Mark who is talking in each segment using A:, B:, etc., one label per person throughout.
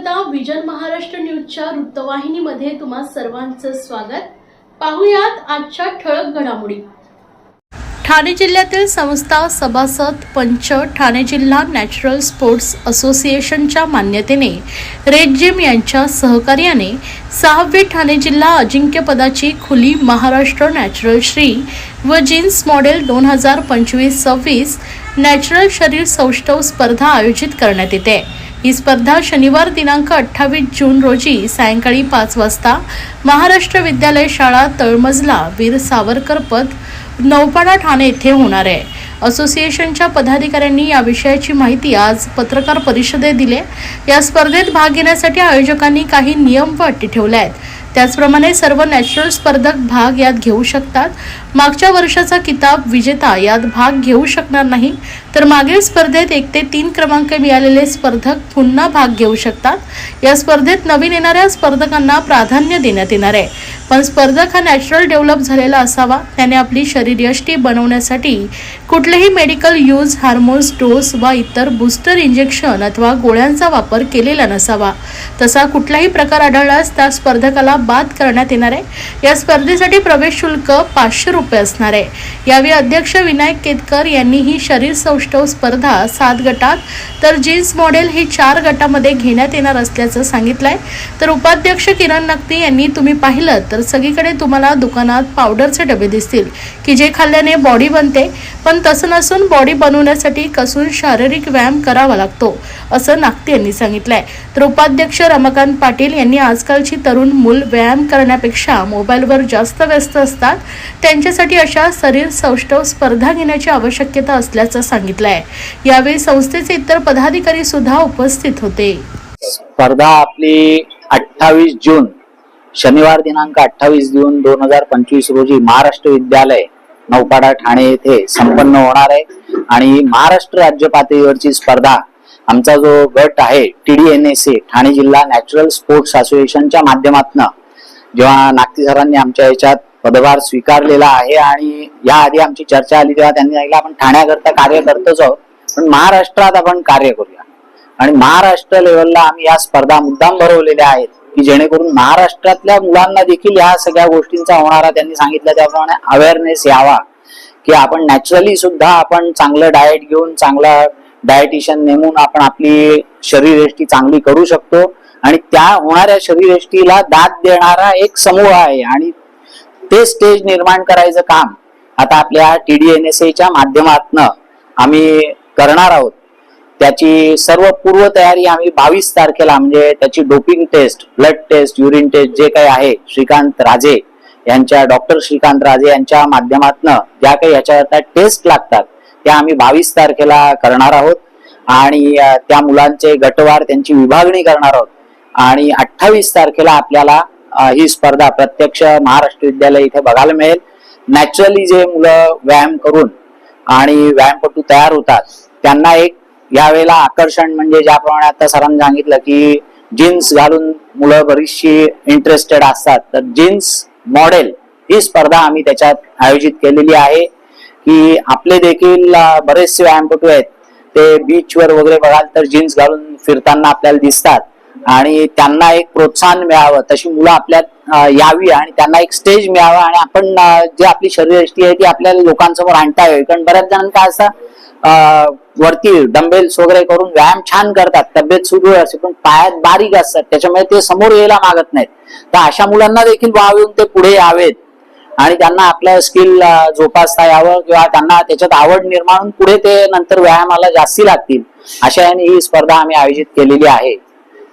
A: पाहता विजन महाराष्ट्र न्यूजच्या वृत्तवाहिनीमध्ये तुम्हा सर्वांचं स्वागत. पाहुयात आजच्या ठळक घडामोडी. ठाणे जिल्ह्यातील संस्था सभासद पंच ठाणे जिल्हा नॅचरल स्पोर्ट्स असोसिएशनच्या मान्यतेने रेड जिम यांच्या सहकार्याने सहावी ठाणे जिल्हा अजिंक्यपदाची खुली महाराष्ट्र नॅचरल श्री व जीन्स मॉडेल दोन हजार पंचवीस सव्वीस नॅचरल शरीर सौष्ठव स्पर्धा आयोजित करण्यात येते. ही स्पर्धा शनिवार दिनांक अठ्ठावीस जून रोजी सायंकाळी पाच वाजता महाराष्ट्र विद्यालय शाळा तळमजला वीर सावरकर पद नौपाडा ठाणे येथे होणार आहे. असोसिएशनच्या पदाधिकाऱ्यांनी या विषयाची माहिती आज पत्रकार परिषदेत दिली. या स्पर्धेत भाग घेण्यासाठी आयोजकांनी काही नियम व अटी ठेवल्या आहेत. त्याचप्रमाणे सर्व नॅचरल स्पर्धक भाग यात घेऊ शकतात. मागच्या वर्षाचा किताब विजेता यात भाग घेऊ शकणार नाही. तर मागील स्पर्धेत एक ते तीन क्रमांक मिळालेले स्पर्धक पुन्हा भाग घेऊ शकतात. या स्पर्धेत नवीन येणाऱ्या स्पर्धकांना प्राधान्य देण्यात येणार आहे. पण स्पर्धक हा नॅचरल डेव्हलप झालेला असावा त्याने आपली शरीरयष्टी बनवण्यासाठी कुठलेही मेडिकल यूज हार्मोन्स डोस वा इतर बूस्टर इंजेक्शन अथवा गोळ्यांचा वापर केलेला नसावा. तसा कुठलाही प्रकार आढळल्यास त्या स्पर्धकाला बाद करण्यात येणार आहे. या स्पर्धेसाठी प्रवेश शुल्क पाचशे रुपये असणार आहे. यावेळी अध्यक्ष विनायक केतकर यांनी ही शरीर सौष्ठव स्पर्धा सात गटात. तर जीन्स मॉडेल ही चार गटामध्ये घेण्यात येणार असल्याचं सांगितलंय. तर उपाध्यक्ष किरण नक्ती यांनी तुम्ही पाहिलं तर सगळीकडे तुम्हाला दुकानात पावडरचे डबे दिसतील की जे खाल्ल्याने बॉडी बनते. पण तसं नसून बॉडी बनवण्यासाठी कसून शारीरिक व्यायाम करावा लागतो असं नागते यांनी सांगितलंय. तर उपाध्यक्ष रमाकांत पाटील यांनी आजकालची तरुण मूल व्यायाम करण्यापेक्षा मोबाईलवर जास्त व्यस्त असतात. त्यांच्यासाठी अशा शरीर सौष्ठव स्पर्धा घेण्याची आवश्यकता असल्याचं सांगितलं. सांगितलंय. यावेळी संस्थेचे इतर पदाधिकारी सुद्धा उपस्थित होते.
B: स्पर्धा आपली अठ्ठावीस जून शनिवार दिनांक अठ्ठावीस जून दोन हजार पंचवीस रोजी महाराष्ट्र विद्यालय नौपाडा ठाणे येथे संपन्न होणार आहे. आणि महाराष्ट्र राज्य पातळीवरची स्पर्धा आमचा जो गट आहे T D N S A Thane जिल्हा नॅचरल स्पोर्ट्स असोसिएशनच्या माध्यमातून जेव्हा नागती सरांनी आमच्या याच्यात पदभार स्वीकारलेला आहे आणि या आधी आमची चर्चा आली तेव्हा त्यांनी सांगितलं आपण ठाण्याकरता कार्य करतोच आहोत पण महाराष्ट्रात आपण कार्य करूया. आणि महाराष्ट्र लेवलला आम्ही या स्पर्धा मुद्दाम भरवलेल्या आहेत की जेणेकरून महाराष्ट्रातल्या मुलांना देखील या सगळ्या गोष्टींचा होणारा त्यांनी सांगितलं त्याप्रमाणे अवेअरनेस यावा की आपण नॅचरली सुद्धा आपण चांगलं डाएट घेऊन चांगला डायटिशियन नेमून आपण आपली शरीरयष्टी चांगली करू शकतो. आणि त्या होणाऱ्या शरीरयष्टीला दाद देणारा एक समूह आहे आणि ते स्टेज निर्माण करायचं काम आता आपल्या टी डी एन एस एच्या माध्यमातनं आम्ही करणार आहोत. त्याची सर्व पूर्व तयारी आम्ही बावीस तारखेला म्हणजे त्याची doping test blood test urine test जे काही आहे श्रीकांत राजे यांच्या डॉक्टर श्रीकांत राजे यांच्या माध्यमातनं ज्या काही याच्याकरता टेस्ट लागतात त्या आम्ही बावीस तारखेला करणार आहोत. आणि त्या मुलांचे गटवार त्यांची विभागणी करणार आहोत. आणि अठ्ठावीस तारखेला आपल्याला ही स्पर्धा प्रत्यक्ष महाराष्ट्र विद्यालय इथे बघायला मिळेल. नॅचरली जे मुलं व्यायाम करून आणि व्यायामपटू तयार होतात त्यांना एक यावेळेला आकर्षण म्हणजे ज्याप्रमाणे आता सरांनी सांगितलं की जीन्स घालून मुलं बरीचशी इंटरेस्टेड असतात. तर जीन्स मॉडेल ही स्पर्धा आम्ही त्याच्यात आयोजित केलेली आहे की आपले देखील बरेचसे व्यायामपटू आहेत ते बीचवर वगैरे बघाल तर जीन्स घालून फिरताना आपल्याला दिसतात. आणि त्यांना एक प्रोत्साहन मिळावं. तशी मुलं आपल्यात यावी आणि त्यांना एक स्टेज मिळावा आणि आपण जे आपली शरीरयष्टी आहे ती आपल्याला लोकांसमोर आणता यावी. कारण बऱ्याच जणांना काय असतं वरती डंबेल्स वगैरे करून व्यायाम छान करतात. तब्येत सुरू असते पण पायात बारीक असतात. त्याच्यामुळे ते समोर यायला मागत नाहीत. तर अशा मुलांना देखील वाव येऊन ते पुढे यावेत. आणि त्यांना आपलं स्किल जोपासता यावं किंवा त्यांना त्याच्यात आवड निर्माण होऊन पुढे ते नंतर व्यायामाला जास्ती लागतील. अशा याने ही स्पर्धा आम्ही आयोजित केलेली आहे.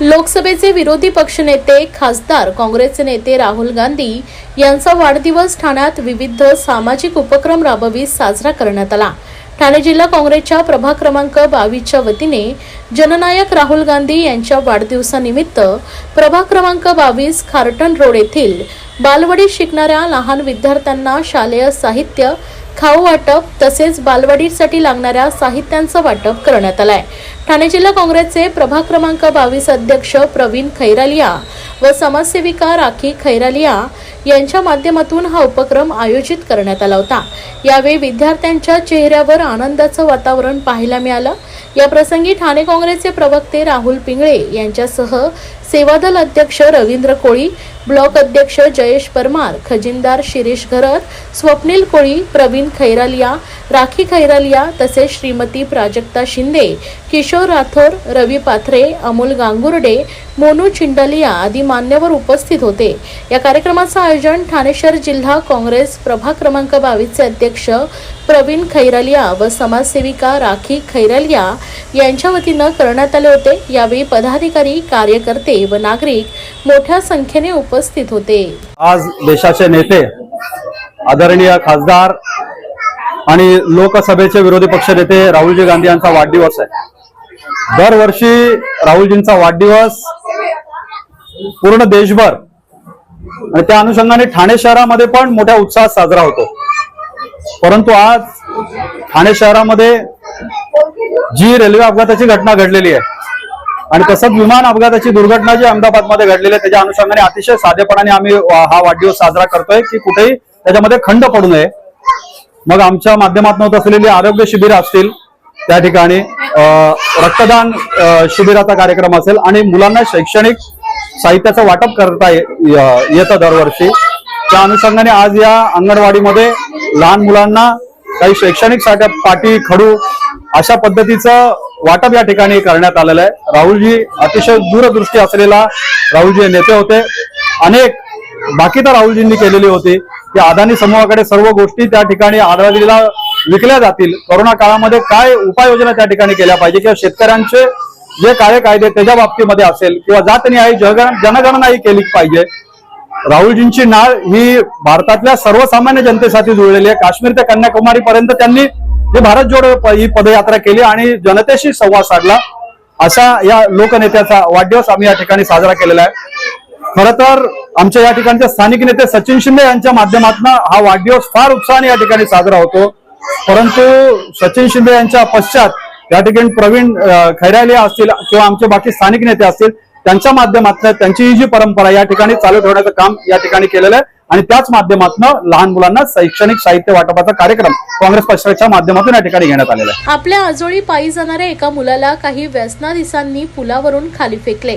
A: लोकसभेचे विरोधी पक्षनेते खासदार काँग्रेसचे नेते राहुल गांधी यांचा वाढदिवस ठाण्यात विविध सामाजिक उपक्रम राबवीत साजरा करण्यात आला. ठाणे जिल्हा काँग्रेसच्या प्रभाग क्रमांक बावीसच्या वतीने जननायक राहुल गांधी यांच्या वाढदिवसानिमित्त प्रभाग क्रमांक बावीस खारटन रोड येथील बालवाडीत शिकणाऱ्या लहान विद्यार्थ्यांना शालेय साहित्य खाऊ वाटप तसेच बालवाडीसाठी लागणाऱ्या साहित्यांचं वाटप करण्यात आलंय. ठाणे जिल्हा काँग्रेसचे प्रभाग क्रमांक बावीस अध्यक्ष प्रवीण खैरालिया व समाजसेविका राखी खैरालिया यांच्या माध्यमातून हा उपक्रम आयोजित करण्यात आला होता. यावेळी विद्यार्थ्यांच्या चेहऱ्यावर आनंदाचं वातावरण पाहायला मिळालं. या प्रसंगी ठाणे काँग्रेसचे प्रवक्ते राहुल पिंगळे यांच्यासह सेवादल अध्यक्ष रवींद्र कोळी ब्लॉक अध्यक्ष जयेश परमार खजिनदार शिरीष घरत स्वप्नील कोळी प्रवीण खैरालिया राखी खैरालिया तसेच श्रीमती प्राजक्ता शिंदे किशोर राठोर रवी पाथरे अमोल गांगुर्डे मोनू चिंडलिया आदी मान्यवर उपस्थित होते. या कार्यक्रमाचं आयोजन ठाणे शहर जिल्हा काँग्रेस प्रभाग क्रमांक बावीसचे अध्यक्ष प्रवीण खैरालिया व समाजसेविका राखी खैरालिया यांच्या वतीनं करण्यात आले होते. यावेळी पदाधिकारी कार्यकर्ते व नागरिक मोठ्या संख्येने उपस्थित होते.
C: आज देशाचे नेते आदरणीय खासदार आणि लोकसभेचे विरोधी पक्ष नेते राहुलजी गांधी यांचा वाढदिवस आहे. दरवर्षी राहुलजींचा वाढदिवस पूर्ण देशभर. आणि त्या अनुषंगाने ठाणे शहरामध्ये पण मोठ्या उत्साहात साजरा होतो. परंतु आज ठाणे शहरामध्ये जी रेल्वे अपघाताची घटना घडलेली आहे आणि तसंच विमान अपघाताची दुर्घटना जी अहमदाबादमध्ये घडलेली आहे त्याच्या अनुषंगाने अतिशय साधेपणाने आम्ही हा वाढदिवस साजरा करतोय की कुठेही त्याच्यामध्ये खंड पडू नये. मग आमच्या माध्यमातून होत असलेली आरोग्य शिबिर असतील त्या ठिकाणी अं, रक्तदान शिबिराचा कार्यक्रम असेल आणि मुलांना शैक्षणिक साहित्याचं वाटप करता येतं दरवर्षी. त्या अनुषंगाने आज या अंगणवाडीमध्ये लहान मुलांना काही शैक्षणिक साठ्या पाटी खडू अशा पद्धतीचं वाटप या ठिकाणी करण्यात आलेलं आहे. राहुलजी अतिशय दूरदृष्टी असलेला राहुलजी हे नेते होते. अनेक बाकी तर राहुलजींनी केलेली होती. की अदानी समूहाकडे सर्व गोष्टी त्या ठिकाणी आदरादीला विकल्या जातील. कोरोना काळामध्ये काय उपाययोजना त्या ठिकाणी केल्या पाहिजे किंवा शेतकऱ्यांचे जे काळे कायदे त्याच्या बाबतीमध्ये असेल किंवा जात न्याय जगण जनगणनाही केली पाहिजे. राहुलजींची नाळ ही भारतातल्या सर्वसामान्य जनतेसाठी जुळलेली आहे. काश्मीर ते कन्याकुमारी पर्यंत त्यांनी ही भारत जोडो ही पदयात्रा केली आणि जनतेशी संवाद साधला. असा या लोकनेत्याचा वाढदिवस आम्ही या ठिकाणी साजरा केलेला आहे. खर तर आमच्या या ठिकाणचे स्थानिक नेते सचिन शिंदे यांच्या माध्यमातून हा वाढदिवस फार उत्साहाने या ठिकाणी साजरा होतो. परंतु सचिन शिंदे यांच्या पश्चात या ठिकाणी प्रवीण खैराले असतील किंवा आमचे बाकी स्थानिक नेते असतील त्यांच्या माध्यमातून त्यांची ही जी परंपरा या ठिकाणी चालू ठेवण्याचं काम या ठिकाणी केलेलं आहे. आणि त्याच माध्यमातून लहान मुलांना शैक्षणिक साहित्य वाटपाचा कार्यक्रम काँग्रेस पक्षाच्या माध्यमातून या ठिकाणी घेण्यात आलेला आहे.
A: आपल्या आजोळी पायी जाणाऱ्या एका मुलाला काही व्यसनाधीसांनी पुलावरून खाली फेकले.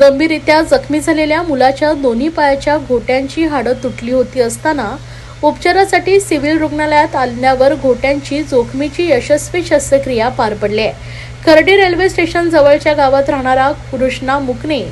A: गंभीररित्या जखमी झालेल्या मुलाच्या दोन्ही पायाच्या घोट्यांची हाडं तुटली होती असताना उपचारासाठी सिव्हिल रुग्णालयात आणल्यावर घोट्यांची जोखमीची यशस्वी शस्त्रक्रिया पार पडली आहे. खर्डी रेल्वे स्टेशन जवळच्या गावात राहणारा कृष्णा मुकणे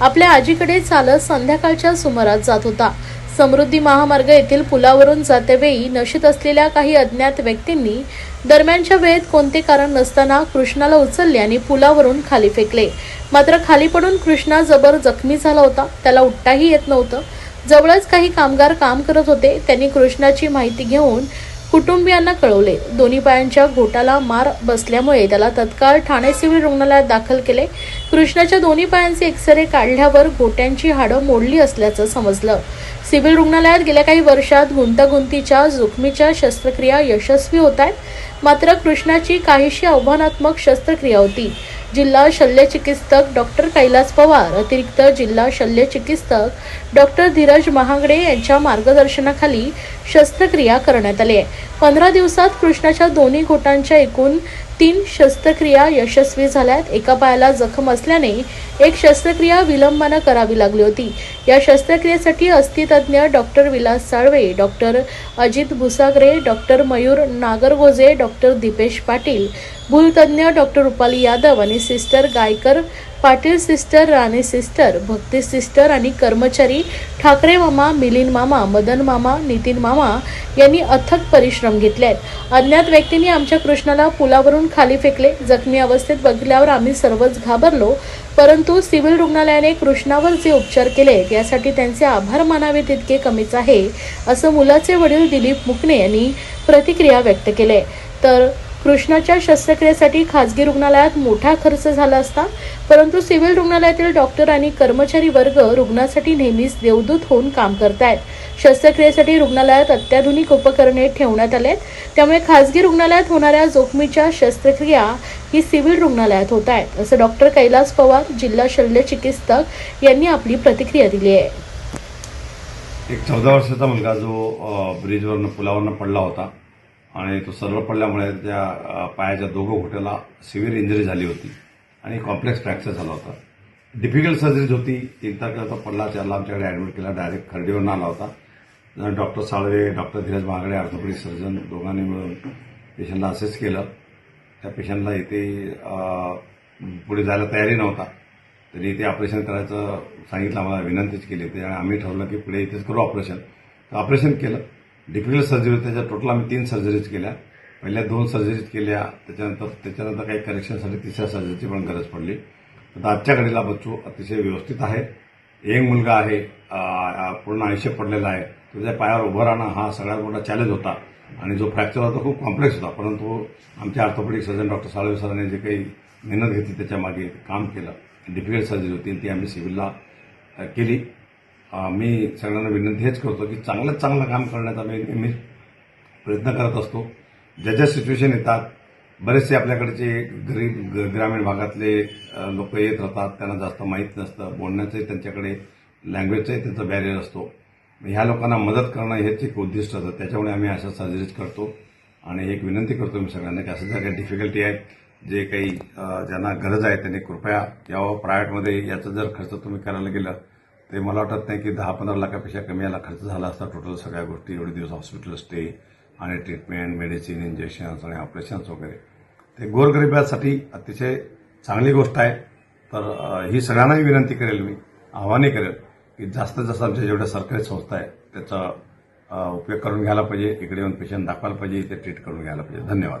A: आपल्या आजीकडे चालत संध्याकाळच्या सुमारास जात होता. समृद्धी महामार्ग येथील पुलावरून जातेवेळी नशीत असलेल्या काही अज्ञात व्यक्तींनी दरम्यानच्या वेळेत कोणते कारण नसताना कृष्णाला उचलले आणि पुलावरून खाली फेकले. मात्र खाली पडून कृष्णा जबर जखमी झाला होता. त्याला उठताही येत नव्हतं. जवळच काही कामगार काम करत होते त्यांनी कृष्णाची माहिती घेऊन कुटुंबियांना कळवले. दोन्ही पायांच्या घोटाला मार बसल्यामुळे त्याला तत्काळ ठाणे सिव्हिल रुग्णालयात दाखल केले. कृष्णाच्या दोन्ही पायांचे एक्सरे काढल्यावर घोट्यांची हाडं मोडली असल्याचं समजलं. सिव्हिल रुग्णालयात गेल्या काही वर्षात गुंतागुंतीच्या जोखमीच्या शस्त्रक्रिया यशस्वी होत आहेत. मात्र कृष्णाची काहीशी आव्हानात्मक शस्त्रक्रिया होती. जिल्हा शल्यचिकित्सक डॉक्टर कैलास पवार अतिरिक्त जिल्हा शल्यचिकित्सक डॉक्टर धीरज महागडे यांच्या मार्गदर्शनाखाली शस्त्रक्रिया करण्यात आली आहे. पंधरा दिवसात कृष्णाच्या दोन्ही घोटांच्या एकूण तीन शस्त्रक्रिया यशस्वी झाल्यात. एका पायाला जखम असल्याने एक शस्त्रक्रिया विलंबानं करावी लागली होती. या शस्त्रक्रियेसाठी अस्थितज्ञ doctor Vilas Salve doctor Ajit Bhusagare doctor Mayur Nagargoje doctor Dipesh Patil भूलतज्ञ doctor Rupali Yadav आणि sister Gaikar Patil sister Rane sister Bhakti sister आणि कर्मचारी ठाकरे मामा मिलिंद मामा मदन मामा नितीन मामा यांनी अथक परिश्रम घेतले आहेत अज्ञात व्यक्तींनी आमच्या कृष्णाला पुलावरून खाली फेकले. जखमी अवस्थेत बघितल्यावर आम्ही सर्वच घाबरलो परंतु सिव्हिल रुग्णालयाने कृष्णावर जे उपचार केले यासाठी त्यांचे आभार मानावे तितके कमीच आहे असं मुलाचे वडील दिलीप मुकणे यांनी प्रतिक्रिया व्यक्त केले. तर कृष्णाच्या शस्त्रक्रियेसाठी खाजगी रुग्णालयात मोठा खर्च झाला असता परंतु सिव्हिल रुग्णालयातील डॉक्टर आणि कर्मचारी वर्ग रुग्णासाठी नेहमीच देवदूत होऊन काम करतायत. शस्त्रक्रियेसाठी रुग्णालयात अत्याधुनिक उपकरणे ठेवण्यात आले त्यामुळे खासगी रुग्णालयात होणाऱ्या जोखमीच्या शस्त्रक्रिया ही सिव्हिल रुग्णालयात होत आहेत असं डॉक्टर कैलास पवार जिल्हा शल्य चिकित्सक यांनी आपली प्रतिक्रिया दिली आहे.
D: एक चौदा वर्षाचा मुलगा जो ब्रिजवरनं पुलावरनं पडला होता. आणि तो सरळ पडल्यामुळे त्या पायाच्या दोघं घोट्याला सिव्हिअर इंजरी झाली होती आणि कॉम्प्लेक्स फ्रॅक्चर झाला होता. डिफिकल्ट सर्जरीज होती. तीन तारखेला पडला. त्याला आमच्याकडे ॲडमिट केला. डायरेक्ट खर्डीवरून आला होता. डॉक्टर साळवे डॉक्टर धीरज महागडे ऑर्थोपेडिक सर्जन दोघांनी मिळून पेशंटला असेस केलं. त्या पेशंटला इथे पुढे जायला तयारी नव्हता. तरी इथे ऑपरेशन करायचं सांगितलं. आम्हाला विनंतीच केली होती. आणि आम्ही ठरवलं की पुढे इथेच करू ऑपरेशन तर ऑपरेशन केलं. डिफिकल्ट सर्जरी त्याच्या टोटल आम्ही तीन सर्जरीज केल्या. पहिल्या दोन सर्जरीज केल्या त्याच्यानंतर त्याच्यानंतर काही करेक्शनसाठी तिसऱ्या सर्जरीची पण गरज पडली. तर आजच्या घडीला बच्चू अतिशय व्यवस्थित आहे. यंग मुलगा आहे पूर्ण आयुष्य पडलेला आहे. त्याच्या पायावर उभं राहणं हा सगळ्यात मोठा चॅलेंज होता. आणि जो फ्रॅक्चर होता खूप कॉम्प्लेक्स होता. परंतु आमचे ऑर्थोपेडिक सर्जन डॉक्टर साळवे सरांनी जे काही मेहनत घेतली त्याच्यामागे काम केलं. डिफिकल्ट सर्जरी होती ती आम्ही सिव्हिलला केली. मी सगळ्यांना विनंती हेच करतो की चांगल्यात चांगलं काम करण्याचा मी नेहमी प्रयत्न करत असतो. ज्या ज्या सिच्युएशन येतात बरेचसे आपल्याकडचे गरीब ग- ग्रामीण भागातले लोक येत राहतात त्यांना जास्त माहीत नसतं बोलण्याचंही त्यांच्याकडे लँग्वेजचाही त्यांचा बॅरियर असतो. ह्या लोकांना मदत करणं हेच एक उद्दिष्ट असतं. त्याच्यामुळे आम्ही अशा सजेस्ट करतो आणि एक विनंती करतो मी सगळ्यांना की असं ज्या काही डिफिकल्टी आहेत जे काही ज्यांना गरज आहे त्यांनी कृपया यावं. प्रायव्हेटमध्ये याचा जर खर्च तुम्ही करायला गेलं ते मला वाटत नाही की दहा पंधरा लाखापेक्षा कमी याला खर्च झाला असता. टोटल सगळ्या गोष्टी एवढे दिवस हॉस्पिटल स्टे आणि ट्रीटमेंट मेडिसिन इंजेक्शन्स आणि ऑपरेशन्स वगैरे. ते गोरगरिबासाठी अतिशय चांगली गोष्ट आहे. तर ही सगळ्यांनाही विनंती करेल मी आव्हानही करेल की जास्तीत जास्त आमच्या जेवढ्या सरकारी संस्था आहेत त्याचा उपयोग करून घ्यायला पाहिजे. इकडे येऊन पेशंट दाखवायला पाहिजे ते ट्रीट करून घ्यायला पाहिजे. धन्यवाद.